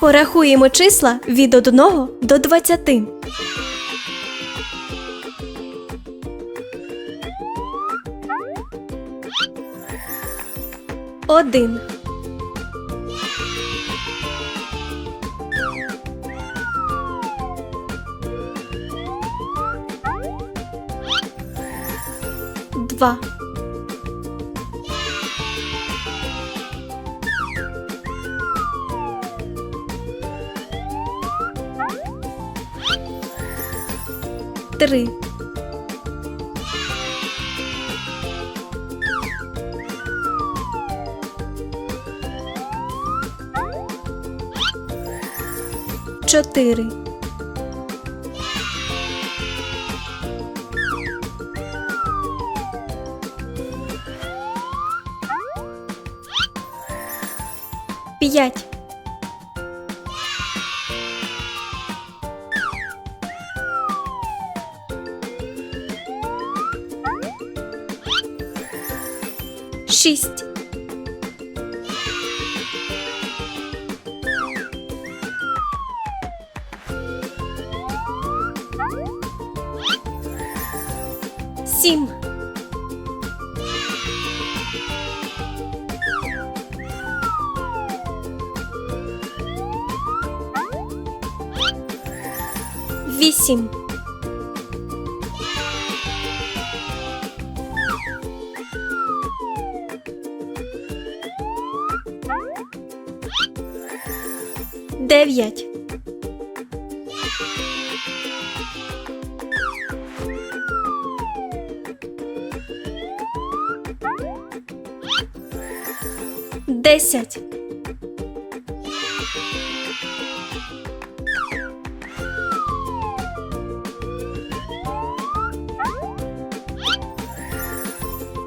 Порахуємо числа від 1 до 20. Один. Два. Три. Чотири. П'ять. Шість. Сім. Вісім. Дев'ять. Десять.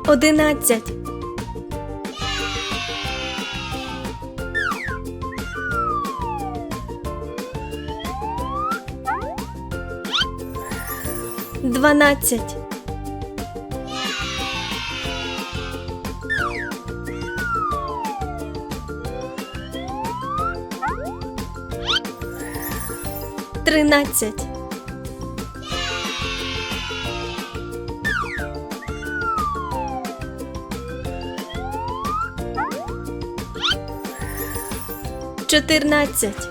Одинадцять. Дванадцять. Тринадцять. Чотирнадцять.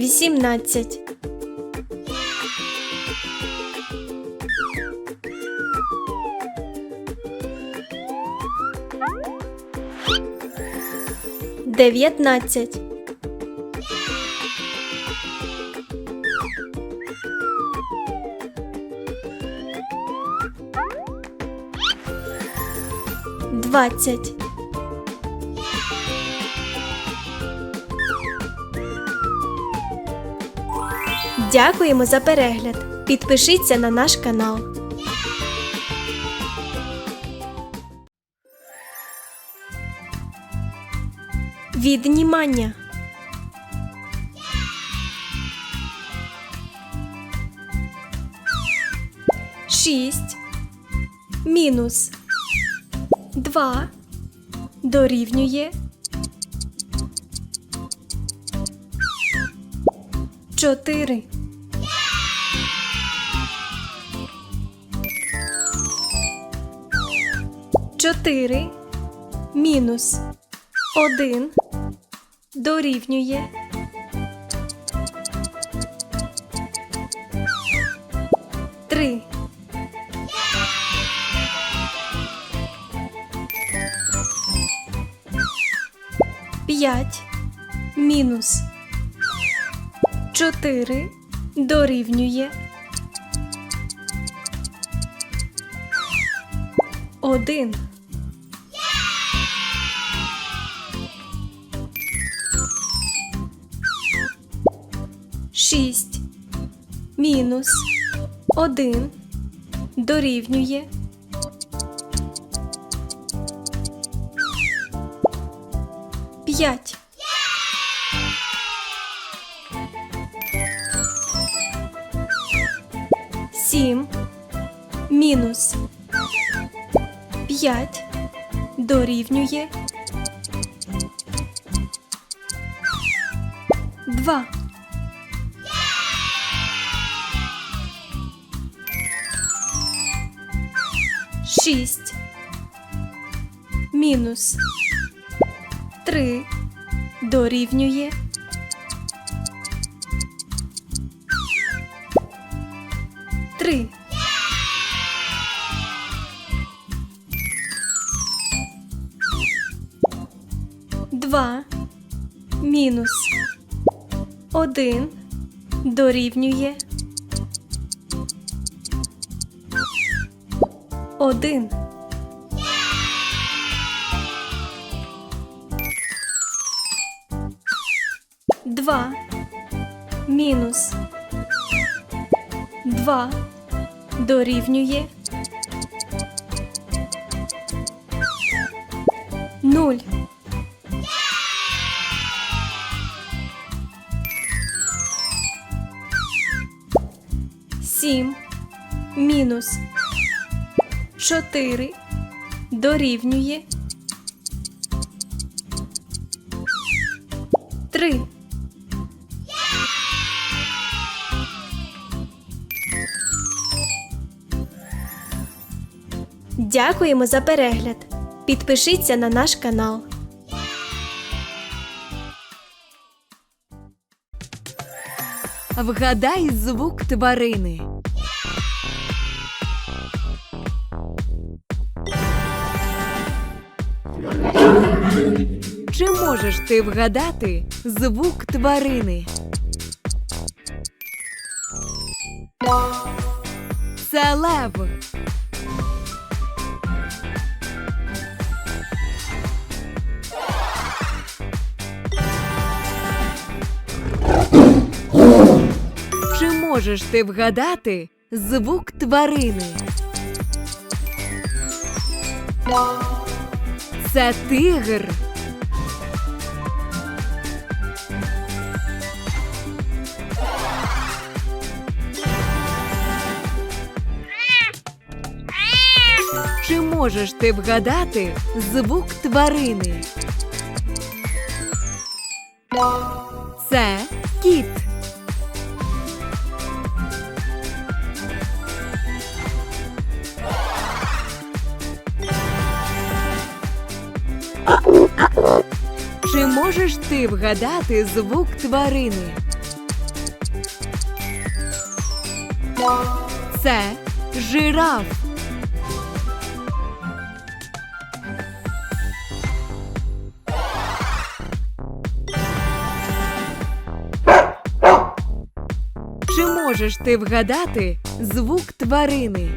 Вісімнадцять. Дев'ятнадцять. Двадцять. Дякуємо за перегляд. Підпишіться на наш канал. Віднімання. Шість мінус два дорівнює чотири. Чотири мінус один дорівнює три. П'ять мінус чотири дорівнює один. Шість мінус один дорівнює п'ять. Сім мінус п'ять дорівнює два. Шість мінус три дорівнює три. Два мінус один дорівнює один. Два. Мінус. Два. Дорівнює. Нуль. Сім. Мінус чотири дорівнює три. Дякуємо за перегляд. Підпишіться на наш канал. Вгадай звук тварини. Чи можеш ти вгадати звук тварини? Це лев. Чи можеш ти вгадати звук тварини? Це тигр. Чи можеш ти вгадати звук тварини? Це кіт. Можеш ти вгадати звук тварини? Це жираф. Чи можеш ти вгадати звук тварини?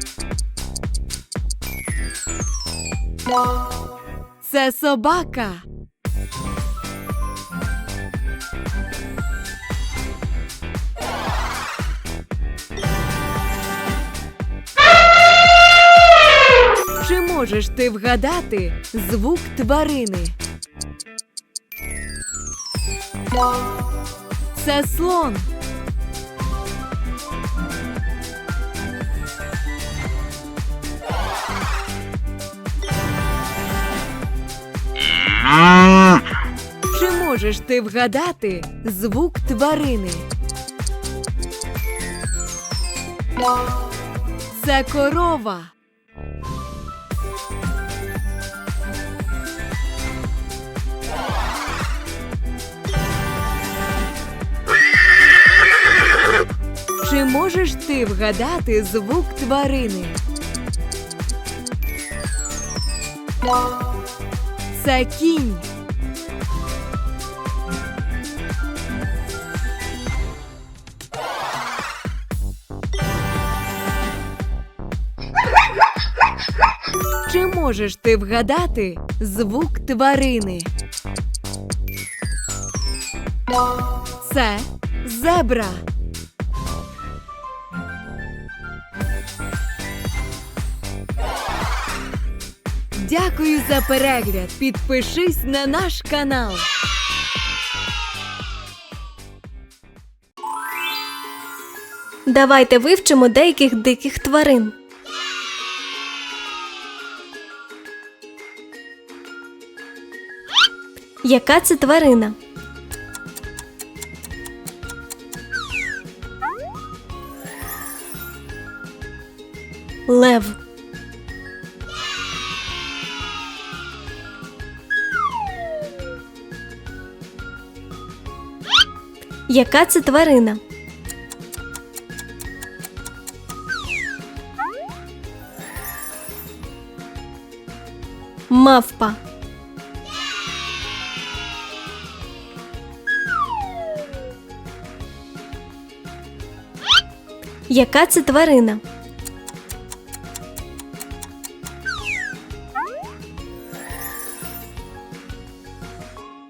Це собака. Можеш ти вгадати звук тварини? Це слон. Чи можеш ти вгадати звук тварини? Це корова. Чи можеш ти вгадати звук тварини? Це кінь. Чи можеш ти вгадати звук тварини? Це зебра. Дякую за перегляд. Підпишись на наш канал. Давайте вивчимо деяких диких тварин. Яка це тварина? Лев. Яка це тварина? Мавпа. Яка це тварина?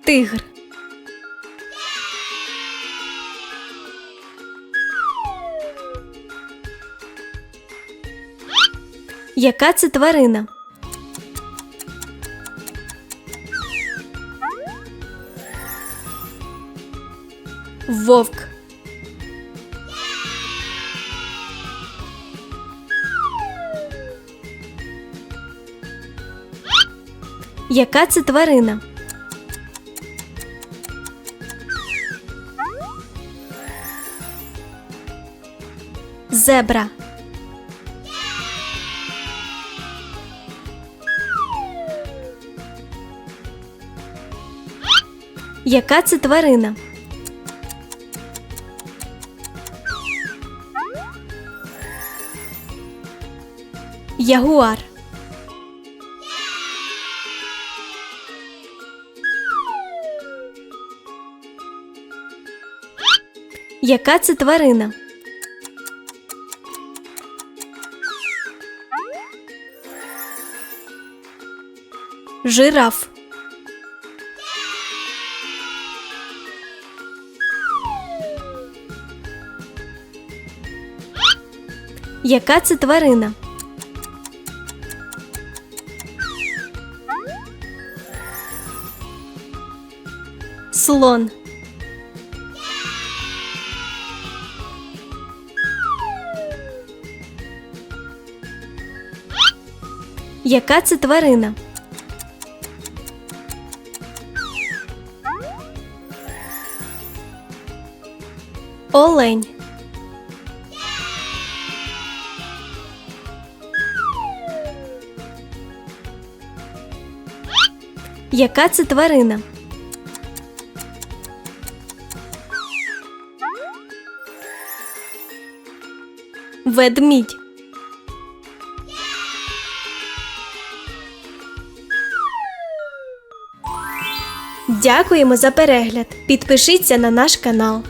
Тигр. Яка це тварина? Вовк. Яка це тварина? Зебра. Яка це тварина? Ягуар. Яка це тварина? Жираф. Яка це тварина? Слон. Яка це тварина? Олень. Яка це тварина? Ведмідь. Дякуємо за перегляд. Підпишіться на наш канал.